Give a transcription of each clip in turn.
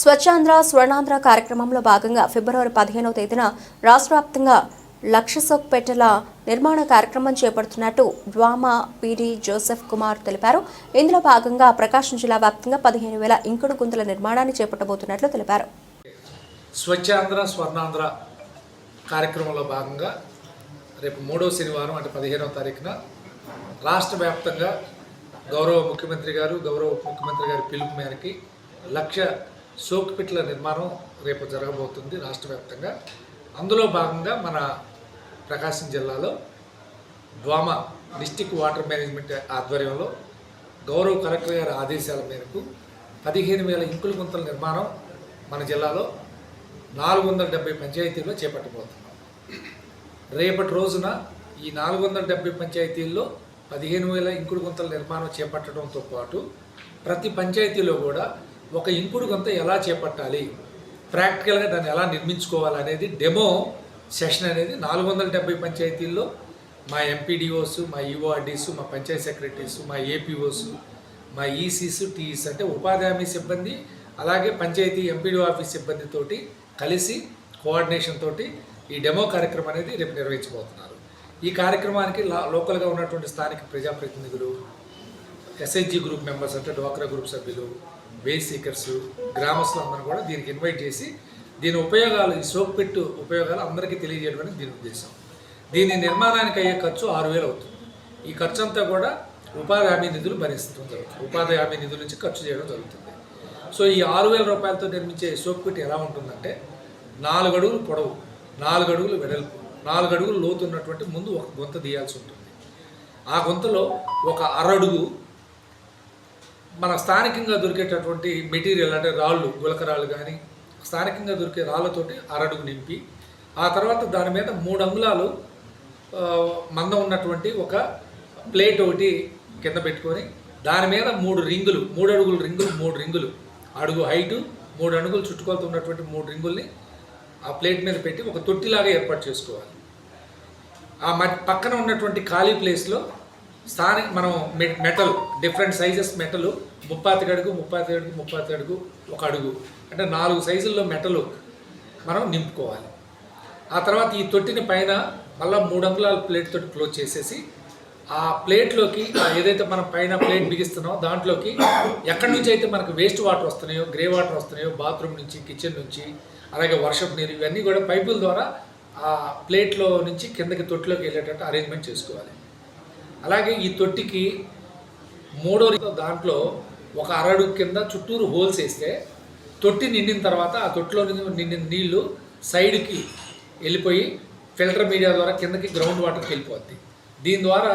స్వచ్ఛాంధ్ర స్వర్ణాంధ్ర కార్యక్రమంలో భాగంగా ఫిబ్రవరి పదిహేనవ తేదీన రాష్ట్ర వ్యాప్తంగా లక్ష సోక్పేటల నిర్మాణ కార్యక్రమం చేపడుతున్నట్టు డ్వామా పీడీ జోసెఫ్ కుమార్ తెలిపారు. ఇందులో భాగంగా ప్రకాశం జిల్లా వ్యాప్తంగా పదిహేను వేల ఇంకుడు గుంతల నిర్మాణాన్ని చేపట్టబోతున్నట్లు తెలిపారు. స్వచ్ఛాంధ్ర స్వర్ణాంధ్ర కార్యక్రమంలో భాగంగా రేపు మూడవ శనివారం అంటే పదిహేనవ తారీఖున రాష్ట్ర వ్యాప్తంగా గౌరవ ముఖ్యమంత్రి గారు గౌరవ ఉప ముఖ్యమంత్రి గారి పిలుపు మేరకి లక్ష సోకుపిట్ల నిర్మాణం రేపు జరగబోతుంది రాష్ట్ర వ్యాప్తంగా. అందులో భాగంగా మన ప్రకాశం జిల్లాలో డ్వామా డిస్టిక్ వాటర్ మేనేజ్మెంట్ ఆధ్వర్యంలో గౌరవ కలెక్టర్ గారి ఆదేశాల మేరకు పదిహేను వేల ఇంకుల గుంతల నిర్మాణం మన జిల్లాలో నాలుగు వందల డెబ్బై పంచాయతీల్లో చేపట్టబోతున్నాం. రేపటి రోజున ఈ నాలుగు వందల డెబ్బై పంచాయతీల్లో పదిహేను వేల ఇంకుడు గుంతల నిర్మాణం చేపట్టడంతో పాటు ప్రతి పంచాయతీలో కూడా ఒక ఇంకుడు కొంత ఎలా చేపట్టాలి? ప్రాక్టికల్గా దాన్ని ఎలా నిర్మించుకోవాలి అనేది డెమో సెషన్ అనేది నాలుగు వందల డెబ్బై పంచాయతీల్లో మా ఎంపీడీఓస్ మా ఈఓఆర్డీస్ మా పంచాయత్ సెక్రటరీస్ మా ఏపీఓస్ మా ఈసీస్ టీఈస్ అంటే ఉపాధి హామీ సిబ్బంది అలాగే పంచాయతీ ఎంపీడీఓ ఆఫీస్ సిబ్బందితోటి కలిసి కోఆర్డినేషన్ తోటి ఈ డెమో కార్యక్రమం అనేది రేపు నిర్వహించబోతున్నారు. ఈ కార్యక్రమానికి లోకల్గా ఉన్నటువంటి స్థానిక ప్రజాప్రతినిధులు ఎస్ఐజి గ్రూప్ మెంబర్స్ అంటే డ్వాక్రా గ్రూప్ సభ్యులు వేస్ సీకర్స్ గ్రామస్తులందరూ కూడా దీనికి ఇన్వైట్ చేసి దీని ఉపయోగాలు ఈ సోప్ పెట్టు ఉపయోగాలు అందరికీ తెలియజేయడం దీని ఉద్దేశం. దీని నిర్మాణానికి అయ్యే ఖర్చు ఆరు వేలు అవుతుంది. ఈ ఖర్చు అంతా కూడా ఉపాధి హామీ నిధులు భరిస్తుంది జరుగుతుంది ఉపాధి హామీ నిధుల నుంచి ఖర్చు చేయడం జరుగుతుంది. సో ఈ ఆరు వేల రూపాయలతో నిర్మించే సోప్ పెట్టి ఎలా ఉంటుందంటే నాలుగు అడుగులు పొడవు నాలుగు అడుగులు వెడల్పు నాలుగు అడుగులు లోతు ఉన్నటువంటి ముందు ఒక గుంత తీయాల్సి ఉంటుంది. ఆ గుంతలో ఒక అరడుగు మన స్థానికంగా దొరికేటటువంటి మెటీరియల్ అంటే రాళ్ళు గులకరాళ్ళు కానీ స్థానికంగా దొరికే రాళ్ళతోటి అరడుగు నింపి ఆ తర్వాత దాని మీద మూడు అంగుళాలు మందం ఉన్నటువంటి ఒక ప్లేట్ ఒకటి కింద పెట్టుకొని దాని మీద మూడు రింగులు మూడు అడుగులు రింగులు మూడు రింగులు. అడుగు హైటు మూడు అడుగులు చుట్టుకొలత ఉన్నటువంటి మూడు రింగుల్ని ఆ ప్లేట్ మీద పెట్టి ఒక తొట్టిలాగా ఏర్పాటు చేసుకోవాలి. ఆ మ- పక్కన ఉన్నటువంటి ఖాళీ ప్లేస్లో స్థానిక మనం మె- మెటల్ డిఫరెంట్ సైజెస్ మెటల్ ముప్పాతి అడుగు ముప్పాతి అడుగు ముప్పాతి అడుగు ఒక అడుగు. అంటే నాలుగు సైజుల్లో మెటలు మనం నింపుకోవాలి. ఆ తర్వాత ఈ తొట్టిని పైన మళ్ళీ మూడు అంగుళాల ప్లేట్ తోటి క్లోజ్ చేసేసి ఆ ప్లేట్లోకి ఏదైతే మనం పైన ప్లేట్ బిగిస్తున్నామో దాంట్లోకి ఎక్కడి నుంచి అయితే మనకు వేస్ట్ వాటర్ వస్తున్నాయో గ్రే వాటర్ వస్తున్నాయో బాత్రూమ్ నుంచి కిచెన్ నుంచి అలాగే వర్షపు నీరు ఇవన్నీ కూడా పైపుల ద్వారా ఆ ప్లేట్లో నుంచి కిందకి తొట్టిలోకి వెళ్ళేటట్టు అరేంజ్మెంట్ చేసుకోవాలి. అలాగే ఈ తొట్టికి మూడో దాంట్లో ఒక అరడు కింద చుట్టూరు హోల్స్ వేస్తే తొట్టి నిండిన తర్వాత ఆ తొట్టిలో నుంచి నిండిన నీళ్ళు సైడ్కి వెళ్ళిపోయి ఫిల్టర్ మీడియా ద్వారా కిందకి గ్రౌండ్ వాటర్కి వెళ్ళిపోద్ది. దీని ద్వారా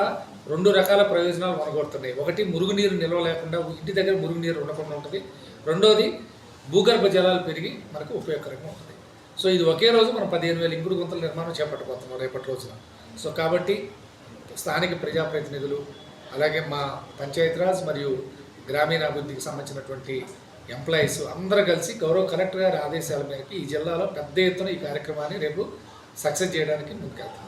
రెండు రకాల ప్రయోజనాలు మనకొడుతున్నాయి ఒకటి మురుగునీరు నిల్వ లేకుండా ఇంటి దగ్గర మురుగునీరు ఉండకుండా ఉంటుంది. రెండోది భూగర్భ జలాలు పెరిగి మనకు ఉపయోగకరంగా ఉంటుంది. సో ఇది ఒకే రోజు మనం పదిహేను వేల ఇంకుడు గుంతల నిర్మాణం చేపట్టబోతున్నాం రేపటి రోజున. సో కాబట్టి స్థానిక ప్రజాప్రతినిధులు అలాగే మా పంచాయతీరాజ్ మరియు గ్రామీణాభివృద్ధికి సంబంధించినటువంటి ఎంప్లాయీస్ అందరూ కలిసి గౌరవ కలెక్టర్ గారి ఆదేశాల మేరకు ఈ జిల్లాలో పెద్ద ఎత్తున ఈ కార్యక్రమాన్ని రేపు సక్సెస్ చేయడానికి ముందుకెళ్తాం